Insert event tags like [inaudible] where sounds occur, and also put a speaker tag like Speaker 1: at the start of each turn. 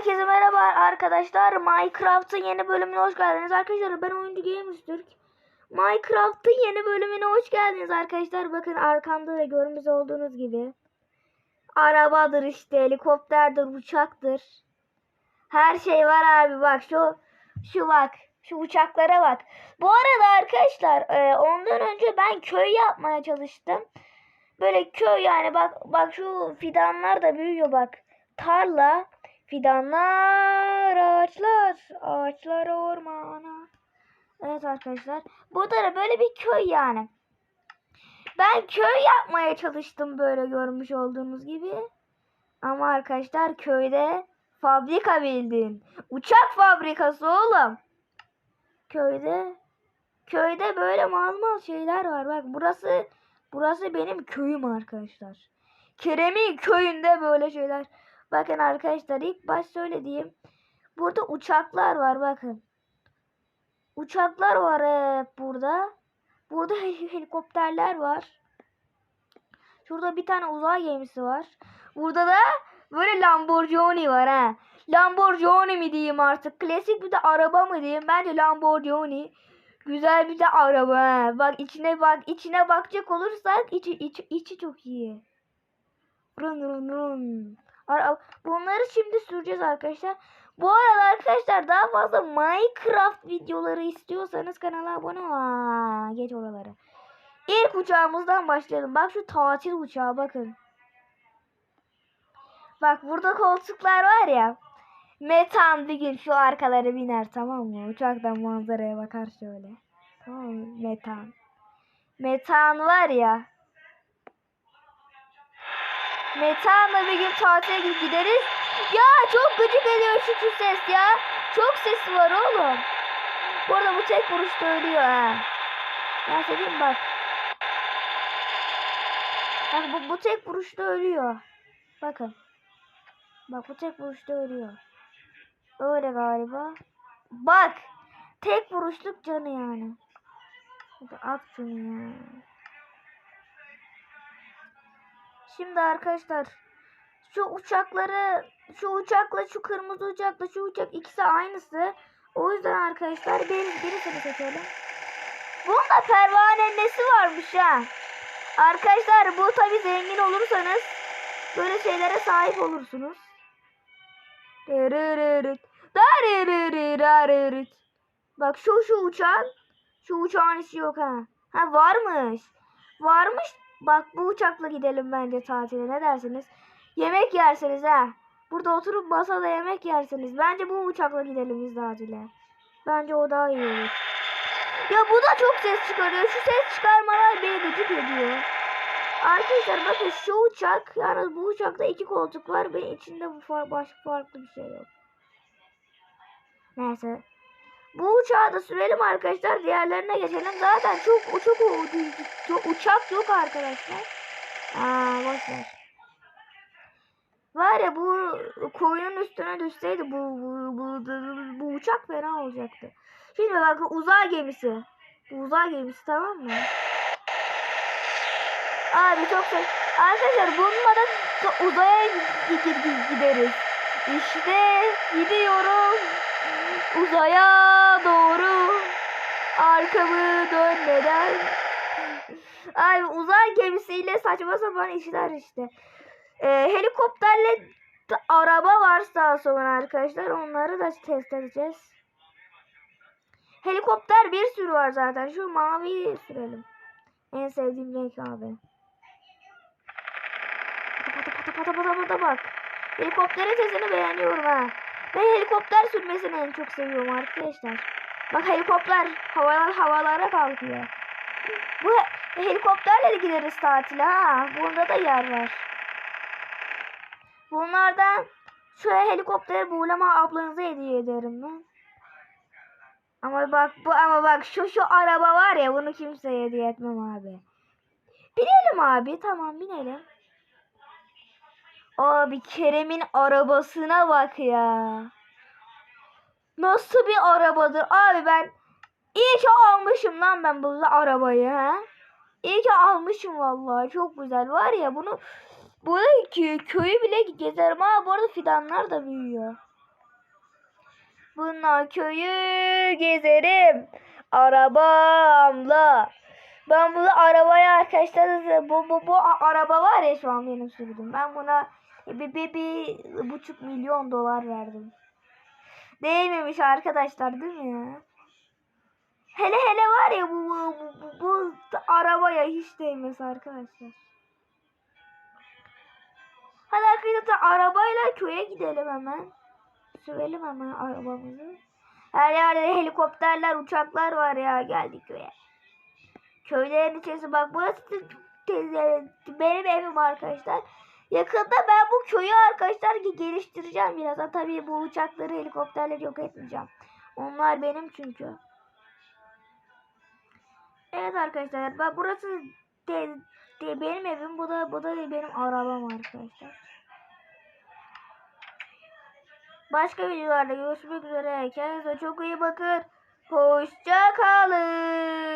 Speaker 1: Herkese merhaba arkadaşlar. Minecraft'ın yeni bölümüne hoş geldiniz. Arkadaşlar ben oyuncu Gamers Türk. Minecraft'ın yeni bölümüne hoş geldiniz arkadaşlar. Bakın arkamda da görmüş olduğunuz gibi. Arabadır işte, helikopterdir, uçaktır. Her şey var abi bak şu şu bak. Şu uçaklara bak. Bu arada arkadaşlar e, ondan önce ben köy yapmaya çalıştım. Böyle köy yani bak bak şu fidanlar da büyüyor bak. Tarla, fidanlar, ağaçlar, ağaçlar ormana. Evet arkadaşlar. Burada da böyle bir köy yani. Ben köy yapmaya çalıştım böyle görmüş olduğunuz gibi. Ama arkadaşlar köyde fabrika bildin. Uçak fabrikası oğlum. Köyde köyde böyle mal mal şeyler var. Bak burası burası benim köyüm arkadaşlar. Kerem'in köyünde böyle şeyler. Bakın arkadaşlar ilk baş söylediğim. Burada uçaklar var bakın. Uçaklar var hep burada. Burada hel- [laughs] helikopterler var. Şurada bir tane uzay gemisi var. Burada da böyle Lamborghini var ha. Lamborghini mi diyeyim artık? Klasik bir de araba mı diyeyim? Bence Lamborghini. Güzel bir de araba. ha. Bak içine bak içine bakacak olursak içi içi, içi çok iyi. Run run run. Bunları şimdi süreceğiz arkadaşlar. Bu arada arkadaşlar daha fazla Minecraft videoları istiyorsanız kanala abone ol. Geç oraları. İlk uçağımızdan başlayalım. Bak şu tatil uçağı bakın. Bak burada koltuklar var ya. Metan bir gün şu arkaları biner tamam mı? Uçaktan manzaraya bakar şöyle. Tamam mı? Metan. Metan var ya. Metan'la bir gün tatile gideriz. Ya çok gıcık ediyor şu, şu ses ya. Çok sesi var oğlum. Bu arada bu tek vuruşta ölüyor ha. Ben söyleyeyim bak. Bak bu, bu tek vuruşta ölüyor. Bakın. Bak bu tek vuruşta ölüyor. Öyle galiba. Bak. Tek vuruşluk canı yani. At şunu ya. Şimdi arkadaşlar şu uçakları şu uçakla şu kırmızı uçakla şu uçak ikisi aynısı. O yüzden arkadaşlar bir, birisini seçelim. Bunda pervane nesi varmış ha. Arkadaşlar bu tabi zengin olursanız böyle şeylere sahip olursunuz. Bak şu şu uçağın şu uçağın işi yok ha. Ha varmış. Varmış. Bak bu uçakla gidelim bence tatile ne dersiniz? Yemek yersiniz ha. Burada oturup masada yemek yersiniz. Bence bu uçakla gidelim biz tatile. Bence o daha iyi olur. Ya bu da çok ses çıkarıyor. Şu ses çıkarmalar beni gıcık ediyor. Arkadaşlar bakın şu uçak yani bu uçakta iki koltuk var ve içinde bu far, başka farklı bir şey yok. Neyse. Bu uçağı da sürelim arkadaşlar. Diğerlerine geçelim. Zaten çok çok, çok uçak yok arkadaşlar. Aa boş ver. Var ya bu koyunun üstüne düşseydi bu bu, bu, bu, bu uçak fena olacaktı. Şimdi bakın uzay gemisi. Bu uzay gemisi tamam mı? Abi çok şey. Arkadaşlar bununla da uzaya gi- gi- gi- gideriz. İşte gidiyorum uzaya doğru arkamı dönmeden. Abi uzay gemisiyle saçma sapan işler işte. Ee, helikopterle araba var sağ sonra arkadaşlar. Onları da test edeceğiz. Helikopter bir sürü var zaten. Şu maviyi sürelim. En sevdiğim renk abi. Pata pata pata pata pata bak. Helikopterin sesini beğeniyorum ha. Ben helikopter sürmesini en çok seviyorum arkadaşlar. Bak helikopter havalar havalara kalkıyor. Bu he- helikopterle de gideriz tatile ha. Bunda da yer var. Bunlardan şu helikopteri buğulama ablanıza hediye ederim ben. Ama bak bu ama bak şu şu araba var ya bunu kimseye hediye etmem abi. Binelim abi tamam binelim. Abi Kerem'in arabasına bak ya. Nasıl bir arabadır abi ben iyi ki almışım lan ben bu arabayı ha. İyi ki almışım vallahi çok güzel var ya bunu Burada kö- köyü bile gezerim ha. Bu arada fidanlar da büyüyor. Bununla köyü gezerim. Arabamla. Ben bunu arabaya arkadaşlar bu, bu, bu araba var ya şu an benim sürdüğüm. Ben buna bir, bir, bir buçuk milyon dolar verdim. Değmemiş arkadaşlar değil mi ya? Hele hele var ya bu, bu, bu, bu, bu arabaya hiç değmez arkadaşlar. Hadi arkadaşlar arabayla köye gidelim hemen. Sürelim hemen arabamızı. Her yerde helikopterler, uçaklar var ya geldik köye. Köylerin içerisi bak burası benim evim arkadaşlar. Yakında ben bu köyü arkadaşlar ge- geliştireceğim biraz. Tabii bu uçakları, helikopterleri yok etmeyeceğim. Onlar benim çünkü. Evet arkadaşlar bak burası de, de benim evim bu da bu da benim arabam arkadaşlar. Başka videolarda görüşmek üzere. Kendinize çok iyi bakın. Hoşça kalın.